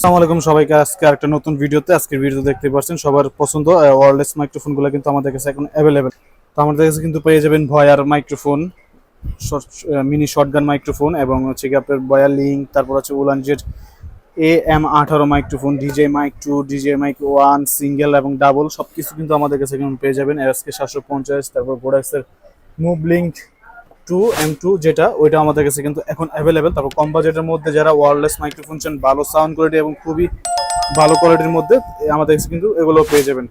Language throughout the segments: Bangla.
আসসালামু আলাইকুম সবাইকে। আজকে একটা নতুন ভিডিওতে আজকের ভিডিও দেখতে পাচ্ছেন সবার পছন্দ ওয়ারলেস মাইক্রোফোনগুলো কিন্তু আমাদের কাছে এখন অ্যাভেলেবেল তো আমাদের কাছে কিন্তু পেয়ে যাবেন Boya microphone mini shotgun microphone এবং হচ্ছে কি আপনার বয়ার লিঙ্ক তারপর হচ্ছে উলানজের এ এম আঠারো microphone DJ mic two DJ mic one single এবং ডাবল সব কিছু কিন্তু আমাদের কাছে এখন পেয়ে যাবেন। এসকে সাতশো পঞ্চাশ, তারপর প্রোডাক্টসের move link two M two যেটা, ওইটা আমাদের কাছে কিন্তু এখন অ্যাভেলেবেল তারপর কম বাজেটের মধ্যে যারা ওয়ারলেস মাইক্রোফোন চান, ভালো সাউন্ড কোয়ালিটি এবং খুবই ভালো কোয়ালিটির মধ্যে আমাদের কাছে কিন্তু এগুলো পেয়ে যাবেন।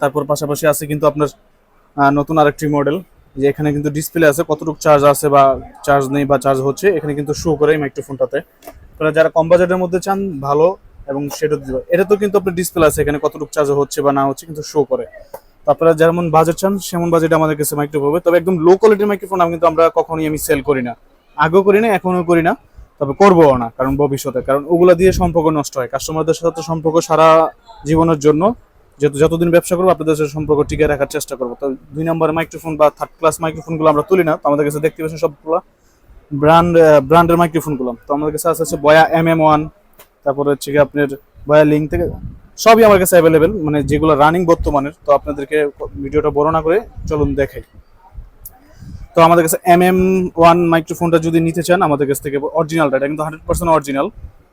তারপর পাশাপাশি আছে কিন্তু আপনার নতুন আরেকটি মডেল যে এখানে কিন্তু ডিসপ্লে আছে, কতটুকু চার্জ আছে বা চার্জ নেই বা চার্জ হচ্ছে, এখানে কিন্তু শো করে এই মাইক্রোফোনটাতে যারা কম বাজেটের মধ্যে চান, ভালো এবং সেটা এটা তো কিন্তু আপনার ডিসপ্লে আছে, এখানে কতটুকু চার্জ হচ্ছে বা না হচ্ছে কিন্তু শো করে। আপনারা যেমন বাজেট চান, সেমন বাজেট আমাদের কাছে মাইক্রোফোন হবে। তবে একদম লো কোয়ালিটির মাইক্রোফোন আমি কিন্তু আমরা কখনোই আমি সেল করি না। আগেও করি না এখনও করি না। তবে করবোও না, কারণ ভবিষ্যতে। কারণ ওগুলা দিয়ে সম্পর্ক নষ্ট হয়। কাস্টমারদের সাথে তো সম্পর্ক সারা জীবনের জন্য। যেহেতু যতদিন ব্যবসা করব, আপনাদের সাথে সম্পর্ক টিকে রাখার চেষ্টা করব। তো দুই নম্বরের মাইক্রোফোন বা থার্ড ক্লাস মাইক্রোফোনগুলো আমরা তুলি না। তো আমাদের কাছে দেখতে পাচ্ছেন সবগুলো ব্র্যান্ড ব্র্যান্ডের মাইক্রোফোনগুলো তো আমাদের কাছে আছে বয়া এম এম ওয়ান তারপরে হচ্ছে কি আপনার বয়া লিঙ্ক থেকে সবই আমার কাছে অ্যাভেলেবেল মানে যেগুলো রানিং বর্তমানের, তো আপনাদেরকে ভিডিওটা বড় না করে চলুন দেখাই। তো আমাদের কাছে এম এম ওয়ান মাইক্রোফোনটা যদি নিতে চান, আমাদের কাছ থেকে অরিজিনালটা এটা কিন্তু হান্ড্রেড পার্সেন্ট অরিজিনাল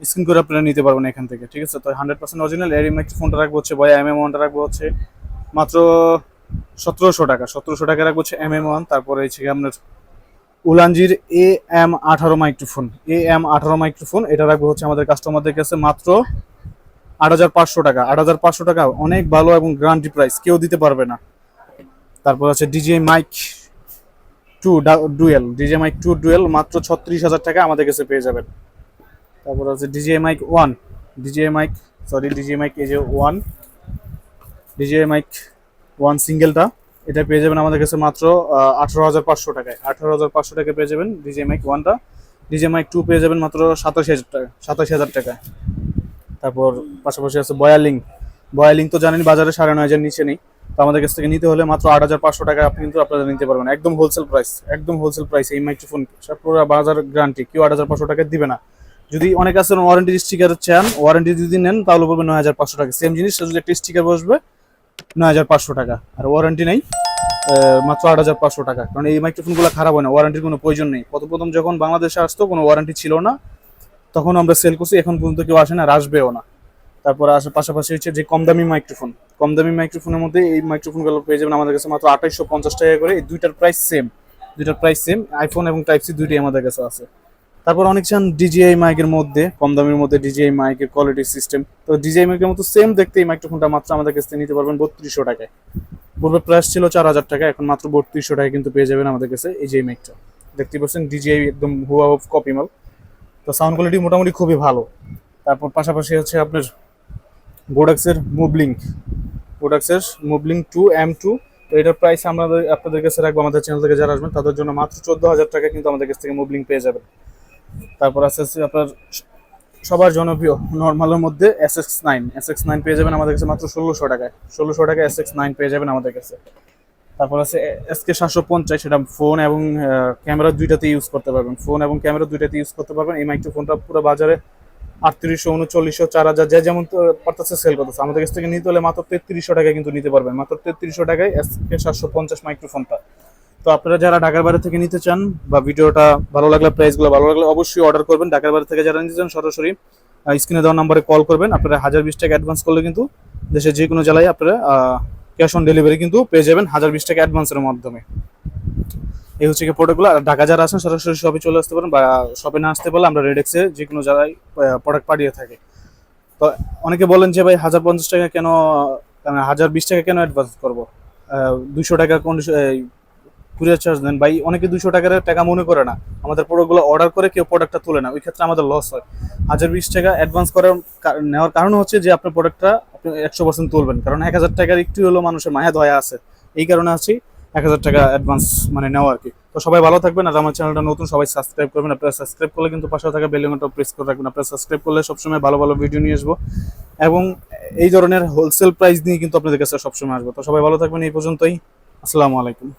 স্ক্রিন করে আপনারা নিতে পারবেন এখান থেকে, ঠিক আছে? তো হান্ড্রেড পার্সেন্ট অরিজিনাল এর মাইক্রোফোনটা রাখব হচ্ছে বয়া এম এম ওয়ানটা রাখব হচ্ছে মাত্র সতেরোশো টাকা সতেরোশো টাকা রাখব হচ্ছে এম এম ওয়ান তারপরে হচ্ছে আপনার উলানজির এ এম আঠারো মাইক্রোফোন এ এম আঠারো মাইক্রোফোন এটা রাখব হচ্ছে আমাদের কাস্টমারদের কাছে মাত্র আট হাজার পাঁচশো টাকা, আট হাজার পাঁচশো টাকা অনেক ভালো এবং গ্যারান্টি প্রাইস কেউ দিতে পারবে না। তারপর আছে DJ mic two dual DJ mic two dual, মাত্র ছত্রিশ হাজার টাকা আমাদের কাছে পেয়ে যাবেন। তারপর আছে DJ mic one DJ mic sorry DJ mic এই যে ওয়ান ডিজে মাইক ওয়ান সিঙ্গেলটা এটা পেয়ে যাবেন আমাদের কাছে মাত্র আঠারো হাজার পাঁচশো টাকায়। আঠারো হাজার পাঁচশো টাকায় পেয়ে যাবেন ডিজে মাইক ওয়ানটা ডিজে মাইক টু পেয়ে যাবেন মাত্র সাতাশি হাজার টাকা, সাতাশি হাজার টাকায়। তারপর পাশাপাশি আছে বয়ালিং। বয়ালিং তো জানেন বাজারে সাড়ে নয় হাজার নিচে নেই। তো আমাদের কাছ থেকে নিতে হলে মাত্র আট হাজার পাঁচশো টাকা আপনি কিন্তু আপনারা নিতে পারবেন। একদম হোলসেল প্রাইস একদম হোলসেল প্রাইস এই মাইক্রোফোন পুরো বাজার গ্যারান্টি কেউ আট হাজার পাঁচশো টাকা দিবে না। যদি অনেক আছে ওয়ারেন্টি স্টিকার চান ওয়ারেন্টি যদি নেন, তাহলে পড়বে নয় হাজার পাঁচশো টাকা। সেম জিনিস, যদি একটা স্টিকার বসবে, নয় হাজার পাঁচশো টাকা। আর ওয়ারেন্টি নেই মাত্র আট হাজার পাঁচশো টাকা। কারণ এই মাইক্রোফোনগুলো খারাপ হয় না ওয়ারেন্টির কোনো প্রয়োজন নেই। প্রথম প্রথম যখন বাংলাদেশে আসতো, কোনো ওয়ারেন্টি ছিল না। তখন আমরা সেল করছি, এখন পর্যন্ত কেউ আসে না, আর আসবেও না। তারপর আসে পাশাপাশি হচ্ছে যে কম দামি মাইক্রোফোন কম দামি মাইক্রোফোনের মধ্যে এই মাইক্রোফোনগুলো পেয়ে যাবেন আমাদের কাছে মাত্র আঠাইশশো পঞ্চাশ টাকা করে। এই দুইটার প্রাইস সেম দুইটার প্রাইস সেম আইফোন এবং টাইপ সি দুইটাই আমাদের কাছে আছে। তারপর অনেক চান ডিজিআই মাইকের মধ্যে কম দামের মধ্যে ডিজিআই মাইকের কোয়ালিটি সিস্টেম তো ডিজিআই মাইকের মতো সেম দেখতে এই মাইক্রোফোনটা মাত্র আমাদের কাছ নিতে পারবেন বত্রিশশো টাকায়। পূর্বে প্রাইস ছিল চার হাজার টাকা, এখন মাত্র বত্রিশশো টাকায় কিন্তু পেয়ে যাবেন আমাদের কাছে এই যে মাইকটা দেখতে পাচ্ছেন ডিজিআই একদম হুয়া কপি মাল। তো সাউন্ড কোয়ালিটি মোটামুটি খুবই ভালো। তারপর পাশাপাশি হচ্ছে আপনার বোডাক্সের move link বোডাক্সের move link two M two তো এটার প্রাইস আমাদের, আপনাদের কাছে রাখব, আমাদের চ্যানেল থেকে যারা আসবেন, তাদের জন্য মাত্র চোদ্দ হাজার টাকা কিন্তু আমাদের কাছ থেকে মুভলিঙ্ক পেয়ে যাবেন। তারপর আছে আপনার সবার জনপ্রিয় নর্মালের মধ্যে S X nine S X nine পেয়ে যাবেন আমাদের কাছে মাত্র ষোলোশো টাকায়। ষোলোশো টাকায় এস এক্স নাইন পেয়ে যাবেন আমাদের কাছে। তারপর আছে এস কে সাতশো পঞ্চাশ, সেটা ফোন এবং ক্যামেরা দুইটাতে ইউজ করতে পারবেন। ফোন এবং ক্যামেরা দুইটাতে ইউজ করতে পারবেন। এই মাইক্রোফোনটা পুরো বাজারে আটত্রিশশো, উনচল্লিশশো, চার হাজার, যে যেমন পারতেছে সেল করতেছে। আমাদের কাছ থেকে নিতে হলে মাত্র তেত্রিশশো টাকায় কিন্তু নিতে পারবেন। মাত্র তেত্রিশশো টাকায় এস কে সাতশো পঞ্চাশ মাইক্রোফোনটা তো আপনারা যারা ঢাকার বাইরে থেকে নিতে চান বা ভিডিওটা ভালো লাগলে প্রাইসগুলো ভালো লাগলে অবশ্যই অর্ডার করবেন। ঢাকার বাইরে থেকে যারা নিতে চান সরাসরি স্ক্রিনে দেওয়া নাম্বারে কল করবেন। আপনারা হাজার বিশ টাকা অ্যাডভান্স করলে কিন্তু দেশের যে কোনো জেলায় আপনারা ক্যাশ অন ডেলিভারি কিন্তু পেয়ে যাবেন হাজার বিশ টাকা অ্যাডভান্সের মাধ্যমে। এই হচ্ছে কি প্রোডাক্টগুলো আর ঢাকা যারা আছেন, সরাসরি শপে চলে আসতে পারেন বা শপে না আসতে পারলে আমরা রেডেক্সে যে কোনো জায়গায় প্রোডাক্ট পাঠিয়ে থাকি। তো অনেকে বলেন যে ভাই, হাজার পঞ্চাশ টাকা কেন হাজার বিশ টাকা কেন অ্যাডভান্স করব? দুশো টাকা কোন কুরিয়ার চার্জ দেন ভাই, অনেকে দুশো টাকার টাকা মনে করে না। আমাদের প্রোডাক্টগুলো অর্ডার করে কেউ প্রোডাক্টটা তুলে না। ওই ক্ষেত্রে আমাদের লস হয়। হাজার বিশ টাকা অ্যাডভান্স করার নেওয়ার কারণ হচ্ছে যে আপনার প্রোডাক্টটা আপনি একশো পার্সেন্ট তুলবেন। কারণ এক হাজার টাকার একটু হলো মানুষের মায়া, দয়া আছে। এই কারণে আছি এক হাজার টাকা অ্যাডভান্স মানে নেওয়া আর কি তো সবাই ভালো থাকবেন আর আমার চ্যানেলটা নতুন, সবাই সাবস্ক্রাইব করবেন। আপনারা সাবস্ক্রাইব করলে কিন্তু পাশে থাকা বেলিংটা প্রেস করে রাখবেন। আপনারা সাবস্ক্রাইব করলে সবসময় ভালো ভালো ভিডিও নিয়ে আসব। এবং এই ধরনের হোলসেল প্রাইস নিয়ে কিন্তু আপনাদের কাছে সবসময় আসব। তো সবাই ভালো থাকবেন, এই পর্যন্তই। আসসালামু আলাইকুম।